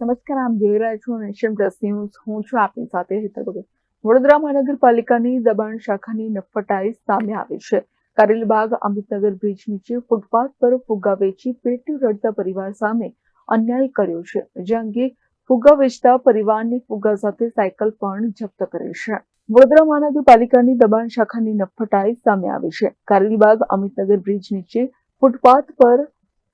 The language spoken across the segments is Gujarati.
નમસ્કાર, આમ જોઈ રહ્યા છો નેશન પ્લસ ન્યૂઝ. હું છું આપની સાથે હેતલ ભગત. વડોદરા મહાનગરપાલિકાની દબાણ શાખાની નફટાઈ સામે આવી છે. કારેલીબાગ અમિતનગર બ્રિજ નીચે ફૂટપાથ પર ફુગ્ગા વેચી પેટી રડતા પરિવાર સામે અન્યાય કર્યો છે, જે અંગે ફુગ્ગા વેચતા પરિવારની ફુગ્ગા સાથે સાયકલ પણ જપ્ત કરી છે. વડોદરા મહાનગરપાલિકાની દબાણ શાખાની નફટાઈ સામે આવી છે. કારેલીબાગ અમિતનગર બ્રિજ નીચે ફૂટપાથ પર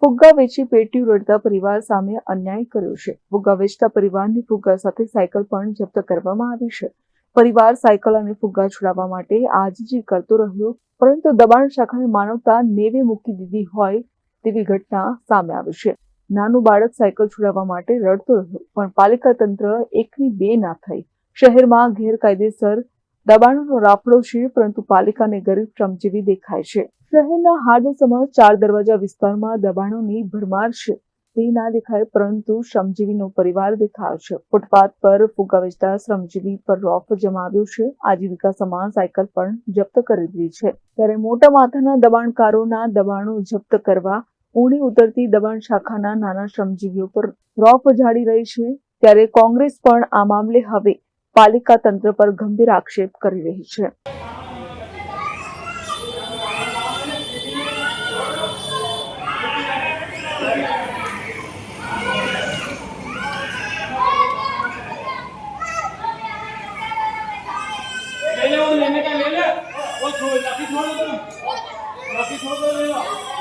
ફુગ્ગા વેચી પેટી રડતા પરિવાર સામે અન્યાય કર્યો છે. ફુગ્ગા વેચતા પરિવારની ફુગ્ગા સાથે સાયકલ પણ જપ્ત કરવામાં આવી છે. પરિવાર સાયકલ અને ફુગ્ગા છોડાવવા માટે આજીજી કરતો રહ્યો, પરંતુ દબાણ શાખાને માનવતા નેવે મૂકી દીધી હોય તેવી ઘટના સામે આવી છે. નાનું બાળક સાયકલ છોડાવવા માટે રડતો રહ્યો, પણ પાલિકા તંત્ર એકની બે ના થઈ. શહેરમાં ગેરકાયદેસર દબાણોનો રાફડો છે, પરંતુ પાલિકાને ગરીબ શ્રમજીવી દેખાય છે. શહેરના હાર્દસમાં ચાર દરવાજા વિસ્તારમાં દબાણોની ભરમાર છે. તે ના દેખાય, પરંતુ શ્રમજીવીનો પરિવાર દેખાયો છે. ફૂટપાથ પર ફુગા વેચતા શ્રમજીવી પર રોફ જમાવ્યો છે. આજીવિકા સમાન સાયકલ પણ જપ્ત કરી દીધી છે. ત્યારે મોટા માથાના દબાણકારોના દબાણો જપ્ત કરવા ઊણી ઉતરતી દબાણ શાખાના નાના શ્રમજીવીઓ પર રોફ જાડી રહી છે. ત્યારે કોંગ્રેસ પણ આ મામલે હવે પાલિકા તંત્ર પર ગંભીર આક્ષેપ કરી રહી છે ले ले वो लेने का ले ले वो छोड़ लाठी छोड़ दो तुम लाठी छोड़ दो ले लो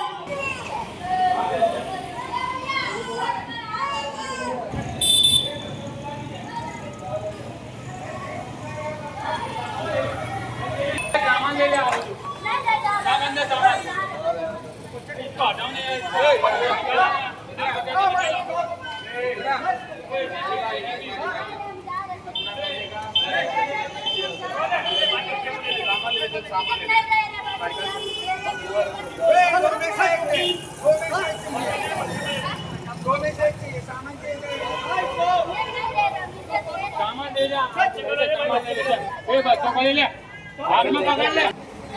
સામાન દે જા એ બસ તો કરી લે इसको हटाओ सामान ले ले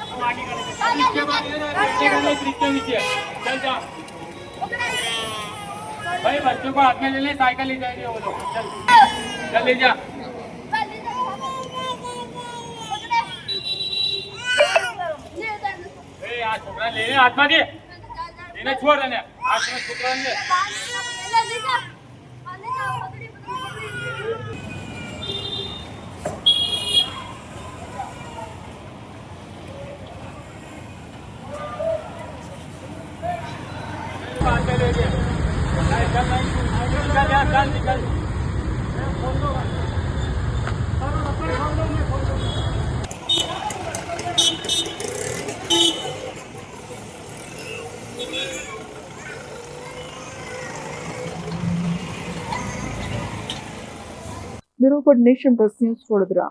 सामान ले ले ए बच्चों को ले ले हाथ में पकड़ ले इसके बाद ये ना नीचे का नहीं ब्रिज के नीचे चल जा भाई बच्चों को हाथ में ले ले साइकिल ले जाएंगे वो लोग चल चल ले जा ए આ છોકરા લઈને હાથમાં દે એને છોડ અને હાથમાં છોકરાને bureau for Nation Plus News Vadodara